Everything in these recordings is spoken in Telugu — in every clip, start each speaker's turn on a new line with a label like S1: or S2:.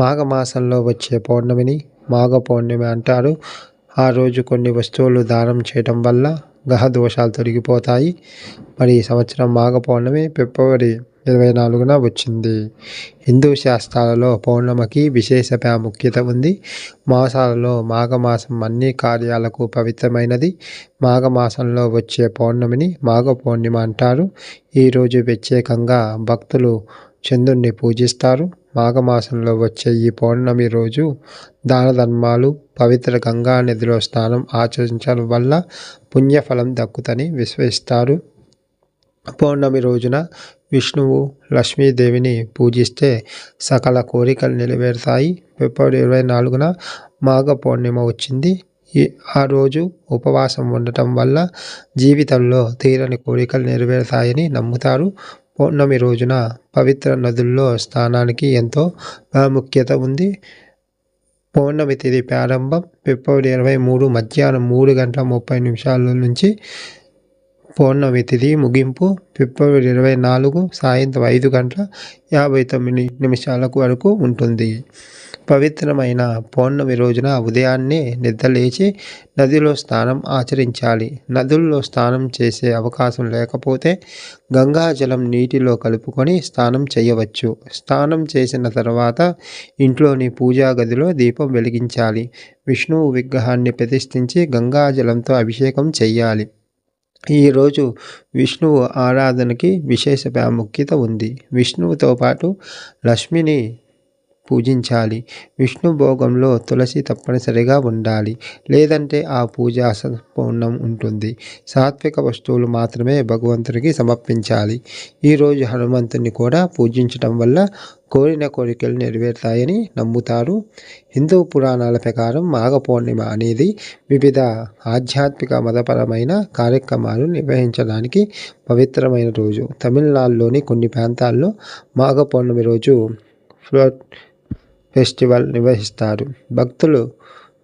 S1: మాఘమాసంలో వచ్చే పౌర్ణమిని మాఘ పౌర్ణమి అంటారు. ఆ రోజు కొన్ని వస్తువులు దానం చేయడం వల్ల గ్రహ దోషాలు తొలగిపోతాయి. మరి ఈ సంవత్సరం మాఘ పౌర్ణమి ఫిబ్రవరి ఇరవై నాలుగున వచ్చింది. హిందూ శాస్త్రాలలో పౌర్ణమికి విశేష ప్రాముఖ్యత ఉంది. మాసాలలో మాఘమాసం అన్ని కార్యాలకు పవిత్రమైనది. మాఘమాసంలో వచ్చే పౌర్ణమిని మాఘ పౌర్ణిమ అంటారు ఈరోజు ప్రత్యేకంగా భక్తులు చంద్రుణ్ణి పూజిస్తారు. మాఘమాసంలో వచ్చే ఈ పౌర్ణమి రోజు దాన ధర్మాలు పవిత్ర గంగా నదిలో స్నానం ఆచరించడం వల్ల పుణ్యఫలం దక్కుతని విశ్వసిస్తారు. పౌర్ణమి రోజున విష్ణువు లక్ష్మీదేవిని పూజిస్తే సకల కోరికలు నెరవేరుతాయి. ఫిబ్రవరి ఇరవై నాలుగున మాఘ పౌర్ణిమ వచ్చింది. ఈ ఆ రోజు ఉపవాసం ఉండటం వల్ల జీవితంలో తీరని కోరికలు నెరవేరుతాయని నమ్ముతారు. పౌర్ణమి రోజున పవిత్ర నదుల్లో స్నానానికి ఎంతో ప్రాముఖ్యత ఉంది. పౌర్ణమి తిథి ప్రారంభం ఫిబ్రవరి ఇరవై మూడు మధ్యాహ్నం మూడు గంటల ముప్పై నిమిషాల నుంచి పౌర్ణమి తిథి ముగింపు ఫిబ్రవరి ఇరవై నాలుగు సాయంత్రం ఐదు గంటల యాభై తొమ్మిది నిమిషాలకు వరకు ఉంటుంది. పవిత్రమైన పౌర్ణమి రోజున ఉదయాన్నే నిద్రలేచి నదిలో స్నానం ఆచరించాలి. నదుల్లో స్నానం చేసే అవకాశం లేకపోతే గంగాజలం నీటిలో కలుపుకొని స్నానం చేయవచ్చు. స్నానం చేసిన తర్వాత ఇంట్లోని పూజా గదిలో దీపం వెలిగించాలి. విష్ణువు విగ్రహాన్ని ప్రతిష్ఠించి గంగాజలంతో అభిషేకం చేయాలి ఈరోజు విష్ణువు ఆరాధనకి విశేష ప్రాముఖ్యత ఉంది. విష్ణువుతో పాటు లక్ష్మిని పూజించాలి. విష్ణు భోగంలో తులసి తప్పనిసరిగా ఉండాలి. లేదంటే ఆ పూజ అసంపూర్ణం ఉంటుంది. సాత్విక వస్తువులు మాత్రమే భగవంతునికి సమర్పించాలి. ఈరోజు హనుమంతుని కూడా పూజించడం వల్ల కోరిన కోరికలు నెరవేరుతాయని నమ్ముతారు. హిందూ పురాణాల ప్రకారం మాఘ పౌర్ణిమ అనేది వివిధ ఆధ్యాత్మిక మతపరమైన కార్యక్రమాలు నిర్వహించడానికి పవిత్రమైన రోజు. తమిళనాడులోని కొన్ని ప్రాంతాల్లో మాఘ పౌర్ణమి రోజు ఫ్లోట్ ఫెస్టివల్ నిర్వహిస్తారు. భక్తులు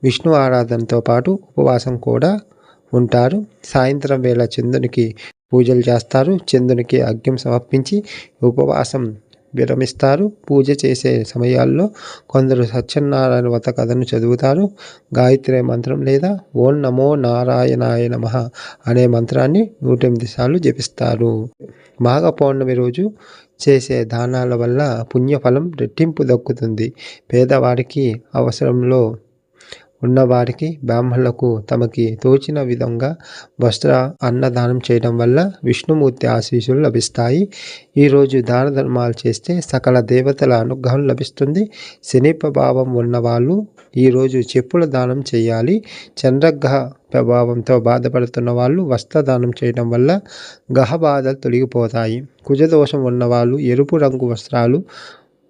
S1: విష్ణు ఆరాధనతో పాటు ఉపవాసం కూడా ఉంటారు. సాయంత్రం వేళ చంద్రునికి పూజలు చేస్తారు. చంద్రునికి అగ్యం సమర్పించి ఉపవాసం విరమిస్తారు. పూజ చేసే సమయాల్లో కొందరు సత్యనారాయణ వ్రత కథను చదువుతారు. గాయత్రి మంత్రం లేదా ఓం నమో నారాయణాయ నమ అనే మంత్రాన్ని నూట ఎనిమిది సార్లు జపిస్తారు. మాఘ పౌర్ణమి రోజు చేసే దానాల వల్ల పుణ్యఫలం రెట్టింపు దక్కుతుంది. పేదవారికి అవసరంలో ఉన్నవారికి బ్రాహ్మణులకు తమకి తోచిన విధంగా వస్త్ర అన్నదానం చేయడం వల్ల విష్ణుమూర్తి ఆశీస్సులు లభిస్తాయి. ఈరోజు దాన ధర్మాలు చేస్తే సకల దేవతల అనుగ్రహం లభిస్తుంది. శని ప్రభావం ఉన్నవాళ్ళు ఈరోజు చెప్పుల దానం చేయాలి. చంద్రగ్రహ ప్రభావంతో బాధపడుతున్న వాళ్ళు వస్త్రదానం చేయడం వల్ల గ్రహ బాధలు తొలగిపోతాయి. కుజదోషం ఉన్నవాళ్ళు ఎరుపు రంగు వస్త్రాలు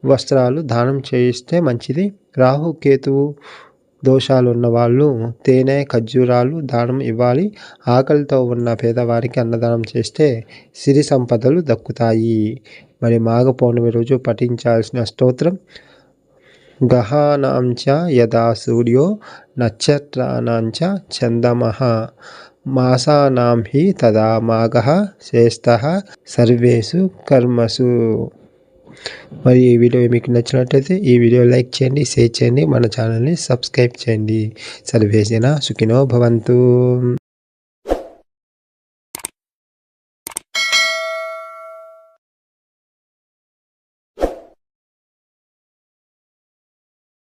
S1: వస్త్రాలు దానం చేయిస్తే మంచిది. రాహు కేతువు దోషాలు ఉన్నవాళ్ళు తేనె ఖర్జూరాలు దానం ఇవ్వాలి. ఆకలితో ఉన్న పేదవారికి అన్నదానం చేస్తే సిరి సంపదలు దక్కుతాయి. మరి మాఘ పౌర్ణమి రోజు పఠించాల్సిన స్తోత్రం గహానాంచ యదా సూర్యో నక్షత్రానాంచ చందమహ మాసానాం హి తదా మాఘ శ్రేష్ట సర్వేషు కర్మసు మరి ఈ వీడియో మీకు నచ్చినట్లయితే ఈ వీడియో లైక్ చేయండి షేర్ చేయండి మన ఛానల్ని సబ్స్క్రైబ్ చేయండి. సర్వేజన సుఖినో భవంతు.